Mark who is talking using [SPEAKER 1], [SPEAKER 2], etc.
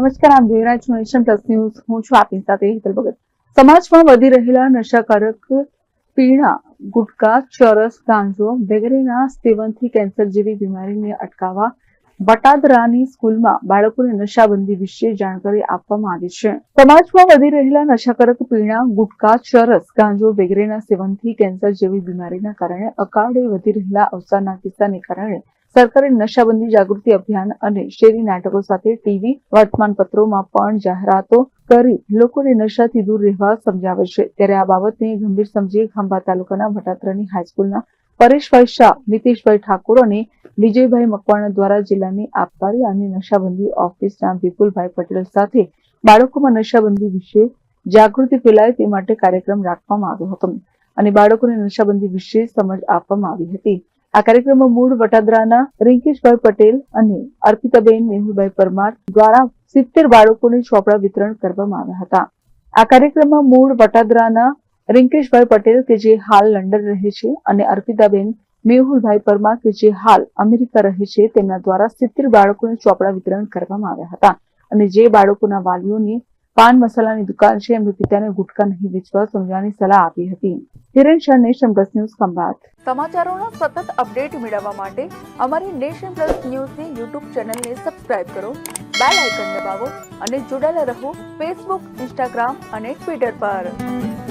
[SPEAKER 1] નમસ્કાર, આપ જોઈ રહ્યા છો નેશન પ્લસ ન્યૂઝ. હું છું આપની સાથે હિતલ ભગત. સમાજમાં વધી રહેલા નશાકારક પીણા ગુટકા, ચરસ, ગાંજો વગેરેના સેવનથી કેન્સર જેવી બીમારીને અટકાવવા બટાદરાની સ્કૂલમાં બાળકોને નશાબંધી વિશે જાણકારી આપવામાં આવી છે. સમાજમાં વધી રહેલા નશાકારક પીણા ગુટકા, ચરસ, ગાંજો વગેરેના સેવનથી કેન્સર જેવી બીમારીના કારણે અકાળે વધી રહેલા અવસાનના કિસ્સાને કારણે સરકારે નશાબંધી જાગૃતિ અભિયાન અને શેરી નાટકો સાથે ટીવી વર્તમાનપત્રોમાં પણ જાહેરાતો કરી લોકોને નશાથી દૂર રહેવા સમજાવે છે. ત્યારે આ બાબતને ગંભીર સમજી ખંભા તાલુકાના ભટાત્રાની હાઈસ્કૂલના પરેશભાઈ શાહ, નીતિશભાઈ ઠાકોર અને વિજયભાઈ મકવાણા દ્વારા જિલ્લાની આબકારી અને નશાબંધી ઓફિસના વિપુલભાઈ પટેલ સાથે બાળકોમાં નશાબંધી વિશે જાગૃતિ ફેલાય તે માટે કાર્યક્રમ રાખવામાં આવ્યો હતો અને બાળકોને નશાબંધી વિશે સમજ આપવામાં આવી હતી. આ કાર્યક્રમમાં મૂળ વટાદરાના રિંકેશભાઈ પટેલ અને અર્પિતાબેન મેહુલભાઈ પરમાર દ્વારા સિત્તેર બાળકોને ચોપડા વિતરણ કરવામાં આવ્યા હતા. આ કાર્યક્રમમાં મૂળ વટાદરાના રિંકેશભાઈ પટેલ કે જે હાલ લંડન રહે છે અને અર્પિતાબેન મેહુલભાઈ પરમાર કે જે હાલ અમેરિકા રહે છે તેમના દ્વારા સિત્તેર બાળકોને ચોપડા વિતરણ કરવામાં આવ્યા હતા અને જે બાળકોના વાલીઓની પાન મસાલાની દુકાન છે એમની પિતાને ગુટકા નહીં વેચવા સમજવાની સલાહ આપી હતી. Hiren Shah, nation plus news Khambhat. સમાચારોના સતત અપડેટ મેળવવા માટે અમારી નેશન પ્લસ ન્યૂઝની યુટ્યુબ ચેનલને સબસ્ક્રાઇબ કરો, બેલ આઇકન દબાવો અને જોડાયેલા રહો ફેસબુક, ઇન્સ્ટાગ્રામ અને ટ્વિટર પર.